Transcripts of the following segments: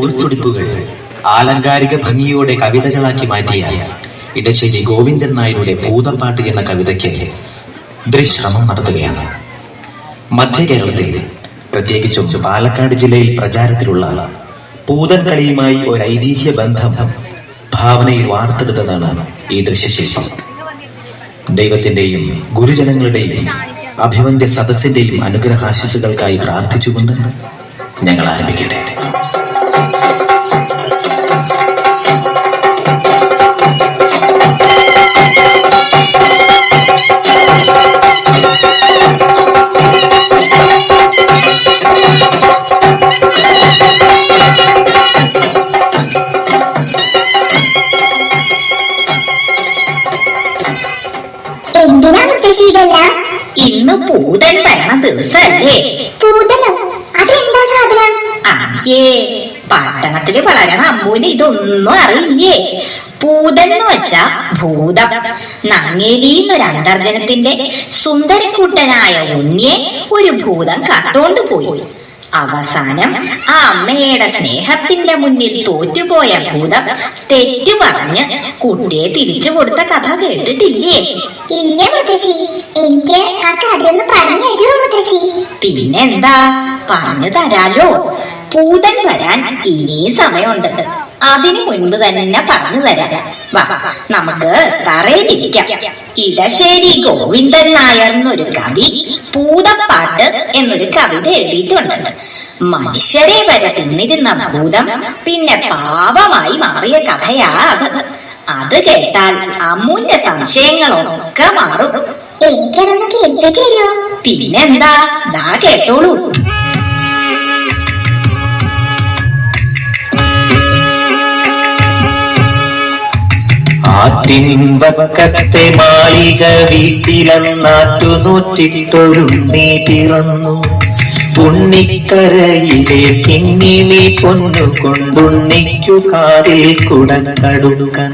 ഉൾത്തുടിപ്പുകൾ ആലങ്കാരിക ഭംഗിയോടെ കവിതകളാക്കി മാറ്റിയ ഇടശ്ശേരി ഗോവിന്ദൻ നായരുടെ ഭൂതപ്പാട്ട് എന്ന കവിതയ്ക്ക് ദൃശ്രമം നടത്തുകയാണ്. മധ്യ കേരളത്തിൽ പ്രത്യേകിച്ചും പാലക്കാട് ജില്ലയിൽ പ്രചാരത്തിലുള്ള പൂതൻ കളിയുമായി ഒരു ഐതിഹ്യ ബന്ധം ഭാവനയിൽ വാർത്തെടുത്തതാണ് ഈ ദൃശ്യശേഷം ദൈവത്തിന്റെയും ഗുരുജനങ്ങളുടെയും അഭിവന്ദ്യ സദസ്സിന്റെയും അനുഗ്രഹാശിസുകൾക്കായി പ്രാർത്ഥിച്ചുകൊണ്ട് ഞങ്ങൾ ആരംഭിക്കട്ടെ. എന്തിനാ മുത്തശ്ശി ഇതെല്ലാം ഇന്ന് പൂതൻ വരണ ദിവസല്ലേ? പൂതനോ? അതെന്താ സാധനം? അയ്യേ പട്ടണത്തിൽ വളരണ അമ്മൂന് ഇതൊന്നും അറിയില്ലേ? പൂതൻ എന്ന് വെച്ചാ ഭൂതം. നങ്ങേലി എന്നൊരു അന്തർജനത്തിന്റെ സുന്ദരക്കൂട്ടനായ ഉണ്ണിയെ ഒരു ഭൂതം കട്ടോണ്ട് പോയി. അവസാനം ആ അമ്മയുടെ സ്നേഹത്തിന്റെ മുന്നിൽ തോറ്റുപോയ ഭൂതം തെറ്റു പറഞ്ഞ് കുട്ടിയെ തിരിച്ചു കൊടുത്ത കഥ കേട്ടിട്ടില്ലേ? ഇല്ല മുത്തശ്ശി. എനിക്ക് ആ കഥയൊന്ന് പറഞ്ഞു തരുമോ മുത്തശ്ശി? പിന്നെന്താ? പറഞ്ഞു തരാലോ. പൂതൻ വരാൻ ഇനിയും സമയമുണ്ട്. അതിനു മുൻപ് തന്നെ പറഞ്ഞു തരാം. വാ നമുക്ക് തറയിലിരിക്കാം ഇടശ്ശേരി ഗോവിന്ദൻ നായർ എന്നൊരു കവി പൂതപ്പാട്ട് എന്നൊരു കവിത എഴുതിയിട്ടുണ്ട്. മനുഷ്യരെ വരെ തിന്നിരുന്ന ഭൂതം പിന്നെ പാപമായി മാറിയ കഥയാ അത്. അത് കേട്ടാൽ അമ്മൂന്റെ സംശയങ്ങളൊക്കെ മാറും. എനിക്കതൊന്ന് കേൾപ്പിച്ചു തരുമോ പിന്നെന്താ? ദാ കേട്ടോളൂ. ആറ്റിൻവക്കത്തെ മാളിക വീട്ടിലെന്നാറ്റു നൂറ്റിട്ടൊരുണ്ണി പിറന്നു. പുണ്ണിക്കരയിലെ കിങ്ങിണി പൊന്നു കൊണ്ടുണ്ണിക്കു കാതിൽ കുടക്കടുക്കൻ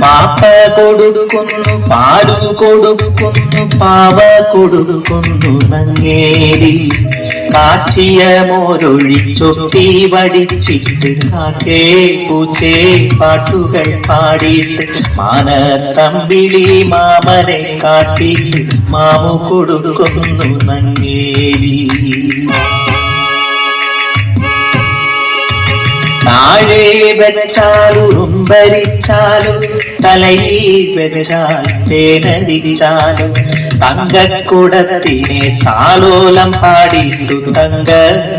പാപ്പ കൊടുക്കുന്നു പാലു കൊടുക്കുന്നു പാവ കൊടുക്കുന്നു നങ്ങേരി. കാച്ചിയ മോരൊഴിച്ചൊട്ടി വടിച്ചിട്ട് കാക്കേ പൂച്ചേ പാട്ടുകൾ പാടിയിട്ട് മാനത്തമ്പിളി മാമനെ കാട്ടിയിട്ട് മാമു കൊടുക്കുന്നു നങ്ങേരി താഴെ വെച്ചാലും ഉറുമ്പരിച്ചാലും തലയിൽ വെച്ചാൽ തേനരിച്ചാലും തങ്കക്കുടത്തിനെ താളോലം പാടിയിട്ടു തങ്ക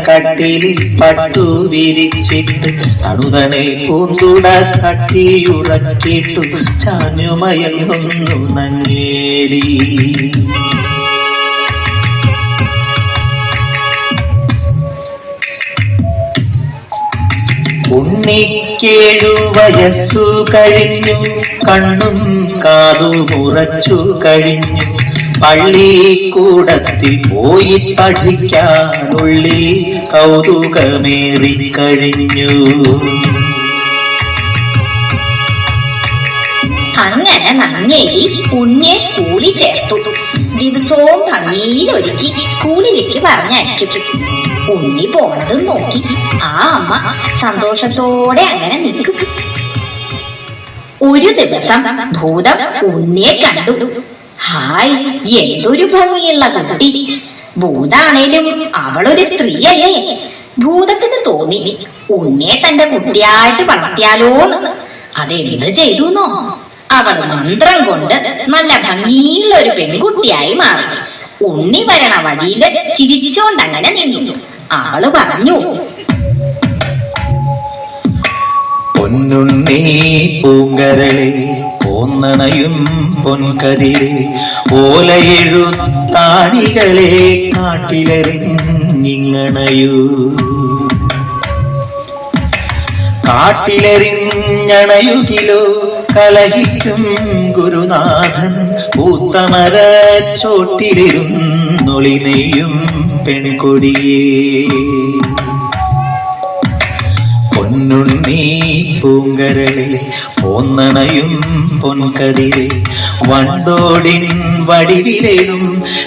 കട്ടിലിൽ പട്ടു വിരിച്ചിട്ട് തണുതനെ പൂന്തുട തട്ടിയുറക്കിട്ടു ചാഞ്ഞുമയങ്ങുന്നു നങ്ങേരി ഉണ്ണിക്കേഴു വയസ്സു കഴിഞ്ഞു കണ്ണും കാതു മുറച്ചു കഴിഞ്ഞു. പള്ളിക്കൂടത്തിൽ പോയി പഠിക്കാനുള്ളിൽ കൗതുകമേറി അങ്ങനെ നന്നേരി ഉണ്ണിയെ സ്കൂളിൽ ചേർത്തു. ദിവസവും ഭംഗിയിൽ ഒരുക്കി സ്കൂളിലേക്ക് പറഞ്ഞയക്കും. ഉണ്ണി പോണത് നോക്കി. ആ അമ്മ സന്തോഷത്തോടെ അങ്ങനെ നിൽക്കും. ഒരു ദിവസം ഭൂതം ഉണ്ണിയെ കണ്ടു. ഹായ് എന്തൊരു ഭംഗിയുള്ള കുട്ടി. ഭൂതാണേലും അവളൊരു സ്ത്രീയല്ലേ. ഭൂതത്തിന് തോന്നി ഉണ്ണിയെ തന്റെ കുട്ടിയായിട്ട് വളർത്തിയാലോന്ന്. അതെന്ത് ചെയ്തുന്നോ? അവൾ മന്ത്രം കൊണ്ട് നല്ല ഭംഗിയുള്ള ഒരു പെൺകുട്ടിയായി മാറി. ഉണ്ണി വരണ വഴിയിൽ ചിരിച്ചോണ്ടങ്ങനെ നിന്നു. അവൾ പറഞ്ഞു പൊന്നുണ്ണി പൂങ്കരളെ പോന്നണയും പൊൻകതിരെ ഓലയെഴുത്താണികളെ കാട്ടിലെറിഞ്ഞിങ്ങണയൂ. കാട്ടിലെറിഞ്ഞണയുകിലോ കലഹിക്കും ഗുരുനാഥൻ. പൂത്തമര ചോട്ടിലിരുന്നൊളിനെയും പെൺകൊടിയേ. പൊന്നുണ്ണി പൂങ്കരളിൽ പൊന്നണയും പൊൻകതിരെ വണ്ടോടിൻ വടിവിലും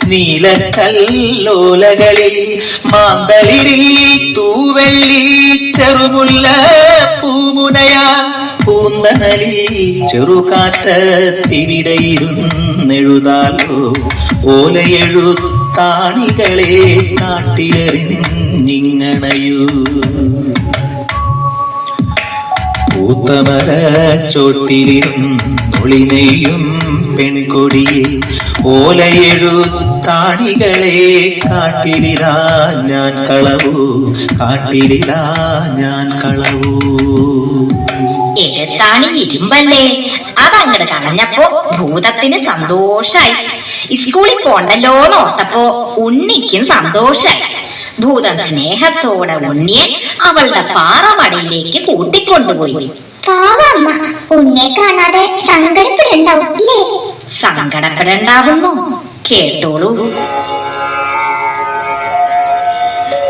നീലക്കല്ലോലകളിൽ മാന്തളിരിൽ തൂവെള്ളി ചെറുമുല്ല പൂമുനയാ. പൂന്തണലിൽ ചെറുകാറ്റത്തിനിടയിരുന്നെഴുതാലോ? ഓലയെഴുത്താണികളെ കാട്ടിലെറിഞ്ഞിങ്ങണയൂ പൂത്തമര ചോട്ടിലിരുന്നൊളിനെയും പെൺകൊടിയെ ഓലയെഴുത്താണികളെ കാട്ടിലിരാ ഞാൻ കളവൂ. കാട്ടിലിരാ ഞാൻ കളവൂ. എഴുത്താണി ഇരുമ്പല്ലേ? അതങ്ങട് കളഞ്ഞപ്പോ ഭൂതത്തിന് സന്തോഷായി. സ്കൂളിൽ പോണ്ടല്ലോ ഓർത്തപ്പോ ഉണ്ണിക്കും സന്തോഷായി. ഭൂതം സ്നേഹത്തോടെ ഉണ്ണിയെ അവളുടെ പാറമടയിലേക്ക് കൂട്ടിക്കൊണ്ടുപോയി. പാവമ്മ ഉണ്ണിയെ കാണാതെ സങ്കടപ്പെടണ്ടാവും സങ്കടപ്പെടണ്ടാവുന്നു. കേട്ടോളൂ.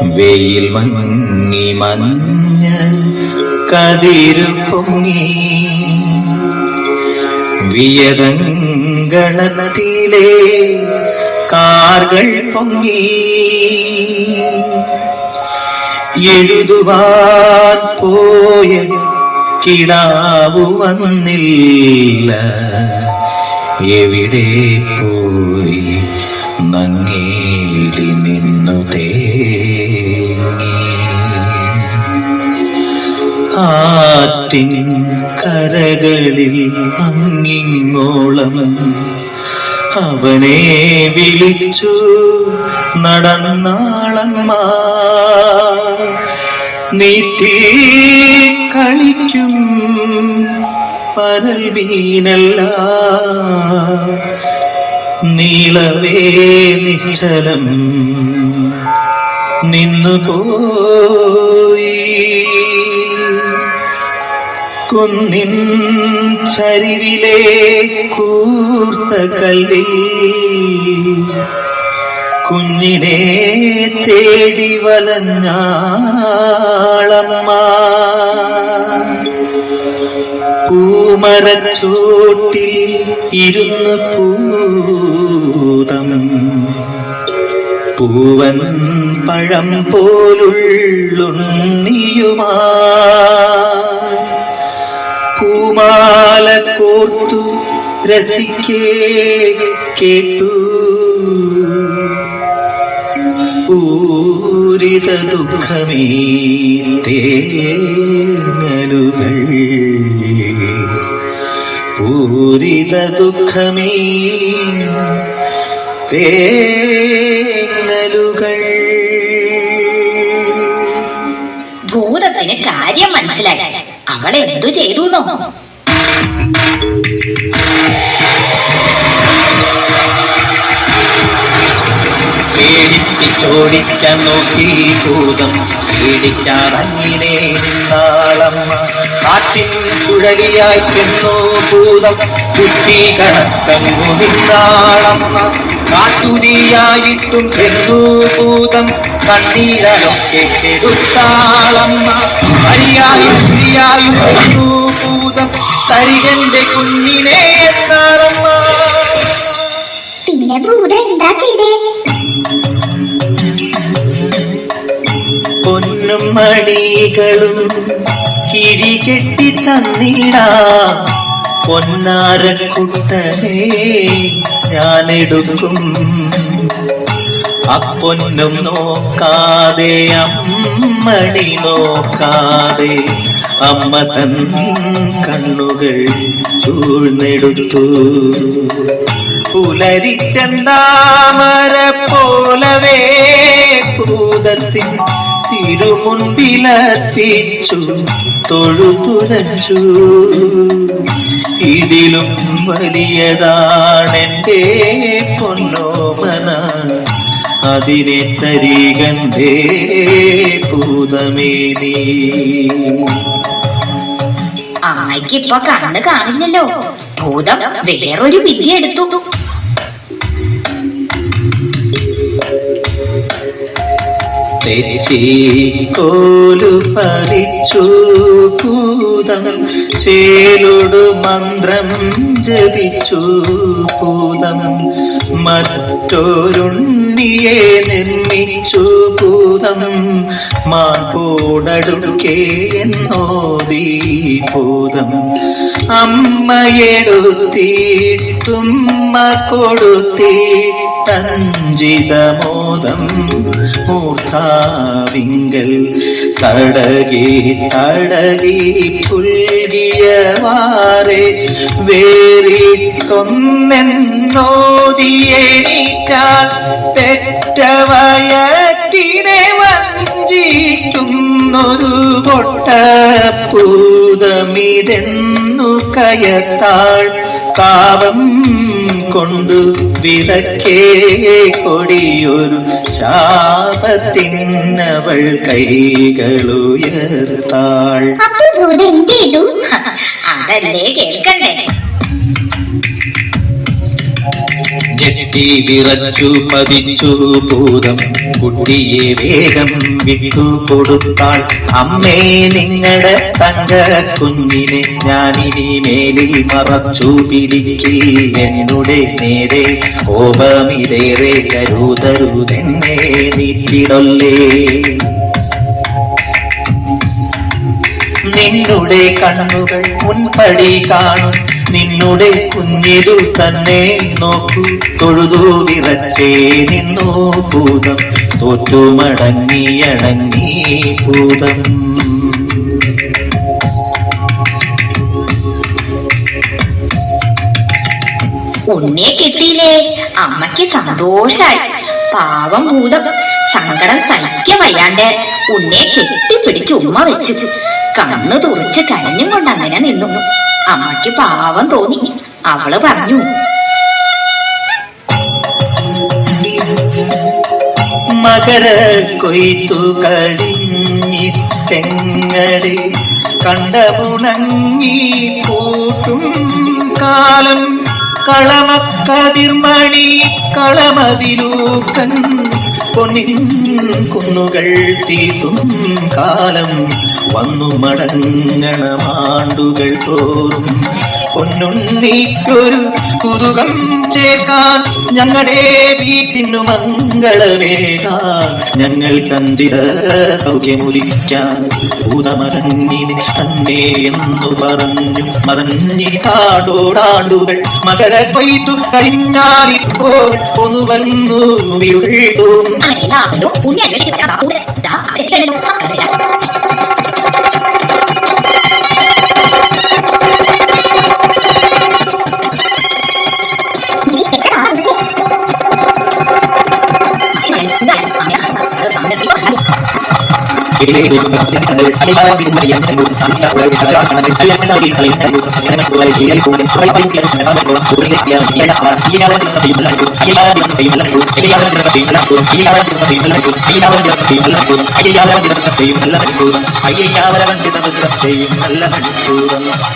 വെയിൽ മങ്ങി മഞ്ഞ കതിരു പൊങ്ങി വിയതങ്കളത്തിലെ കാർകൾ പൊങ്ങി. എഴുതുവാൻ പോയ കിടാവു വന്നില്ല. എവിടെ പോയി നങ്ങേലി നിന്നു തേങ്ങി. ആറ്റിൻ കരകളിൽ അങ്ങിങ്ങോളം അവനെ വിളിച്ചു നടന്നാളമ്മ നീട്ടി കളിക്കും പരൽ മീനല്ല നീളവേ നിശ്ചലം നിന്നുപോയി. കുന്നിൻ ചരിവിലെ കൂർത്ത കല്ലിൽ കുഞ്ഞിനെ തേടി വലഞ്ഞാളമ്മ പൂമരച്ചോട്ടിൽ ഇരുന്ന് പൂതം. പൂവൻ പഴം പോലുള്ളുണ്ണിയുമാ. പൂമാല കോർത്തു രസിക്കേ കേട്ടു. പൂരിത ദുഃഖമേ തേങ്ങലുകൾ. പൂരിത ദുഃഖമേ തേങ്ങലുകൾ ഭൂതത്തിന് കാര്യം മനസ്സിലായി. അവൾ എന്തു ചെയ്തു ചോടിക്കാൻ പേടിപ്പിച്ചോടിക്കാൻ നോക്കി ഭൂതം പേടിക്കാറങ്ങിനെ നിന്നാളമ്മ. കാറ്റിൻ ചുഴലിയായി ചെന്നു ഭൂതം കുട്ടി കണക്കങ്ങു നിന്നാളമ്മ. കാട്ടുതീയായിട്ടും ചെന്നു ഭൂതം കണ്ണീരലൊക്കെ കെടുത്താളമ്മ. അരിയായും പ്രിയായും ചെന്നു ഭൂതം തരികന്റെ കുഞ്ഞിനെ എത്താളമ്മ പിന്നെ ഭൂതം എന്താ ചെയ്തേ പൊന്നും മണികളും കിരികെട്ടി തന്നിടാ. പൊന്നാരക്കുട്ടനെ ഞാനെടുക്കും. അപ്പൊന്നും നോക്കാതെ അമ്മണി നോക്കാതെ അമ്മ തൻ കണ്ണുകൾ ചൂഴ്ന്നെടുത്തു. പുലരിച്ചന്താമര പോലവേ ഭൂതത്തിൻ തിരുമുൻപിലർപ്പിച്ചു തൊഴുതുരച്ചു ഇതിലും വലിയതാണെന്റെ പൊന്നോമന. അതിനെ തരികണ്ടേ ഭൂതമേ നീ. അമ്മയ്ക്ക് ഇപ്പൊ കണ്ണ് കാണില്ലല്ലോ. ഭൂതം വേറൊരു വിദ്യ എടുത്തു. പറിച്ചു ഭൂതം ചേലൊടു മന്ത്രം ജപിച്ചു പൂതം മറ്റൊരുണ്ണിയെ നിർമ്മിച്ചു ഭൂതം മാൻപോടടുക്കേ പൂതം ഭൂതം അമ്മയെടുത്തിട്ടുമ്മ കൊടുത്തിട്ടഞ്ചിതമോദം മൂർധാവിങ്കൽ തടകി തടകി പുൽകിയ വാറെ വേറിട്ടൊന്നെന്നോദിയേറ്റാൽ പെറ്റവയറ്റിനെ വഞ്ചിക്കുന്നൊരു പൊട്ടപ്പൂതമിതെന്നു കയത്താൾ പാവം കൊണ്ടു വിതക്കേ കൊടിയൊരു ശാപത്തിനവൾ കൈകളുയർത്താൾ അതല്ലേ കേൾക്കണ്ടേ? ഞെട്ടി വിറച്ചു പതിച്ചു ഭൂതം. കുട്ടിയെ വേഗം വിട്ടു കൊടുത്താൾ. അമ്മേ നിങ്ങളുടെ തങ്ക കുഞ്ഞിനെ ഞാനിനി മേലിൽ മറച്ചു പിടിക്കി. എന്നുടെ നേരെ കോപമിതേറെ കരുതരുതെന്നേ നീട്ടിടല്ലേ നിന്നുടെ കണ്ണുകൾ മുൻപടി കാണും. നിന്നുടെ കുഞ്ഞിരു തന്നെ നോക്കൂ. തൊഴുതു വിറച്ചേ നിന്നു ഭൂതം. തോറ്റുമടങ്ങിയടങ്ങി ഭൂതം. ഉന്നെ കിട്ടിയില്ലേ? അമ്മയ്ക്ക് സന്തോഷായി. പാവം ഭൂതം. സങ്കടം സഹിക്ക വയ്യാണ്ട് ഉണ്ണിയെ കെട്ടിപ്പിടിച്ച് ഉമ്മ വെച്ചു. കണ്ണു തുറച്ച് കരഞ്ഞും കൊണ്ട് അങ്ങനെ നിന്നു. അമ്മയ്ക്ക് പാവം തോന്നി. അവൾ പറഞ്ഞു. മകര കൊയ്ത്തു കണ്ട ഉണങ്ങി കൂട്ടും കാലം. കളമക്കതിർമണി കളമതിലൂക്കൻ പൊന്നിൻ കുന്നുകൾ തീർത്തും കാലം വന്നു മടങ്ങണമാണ്ടുകൾ തോറും പൊന്നുണ്ണിക്കൊരു കുതുകം ചേർക്കാൻ ഞങ്ങളുടെ വീട്ടിനു മംഗളമേകാൻ ഞങ്ങൾ തന്തിര സൗഖ്യമുദിക്കാൻ ഭൂതമരങ്ങിനെ തന്നെ എന്നു പറഞ്ഞു. മറഞ്ഞിട്ടാടോടാണ്ടുകൾ മകര കൊയ്തു കഴിഞ്ഞാലിപ്പോൾ ഒന്നു വന്നു വീഴ്ത്തും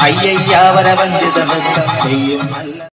അയ്യയ്യാവരവഞ്ചിതം ചെയ്യും നല്ല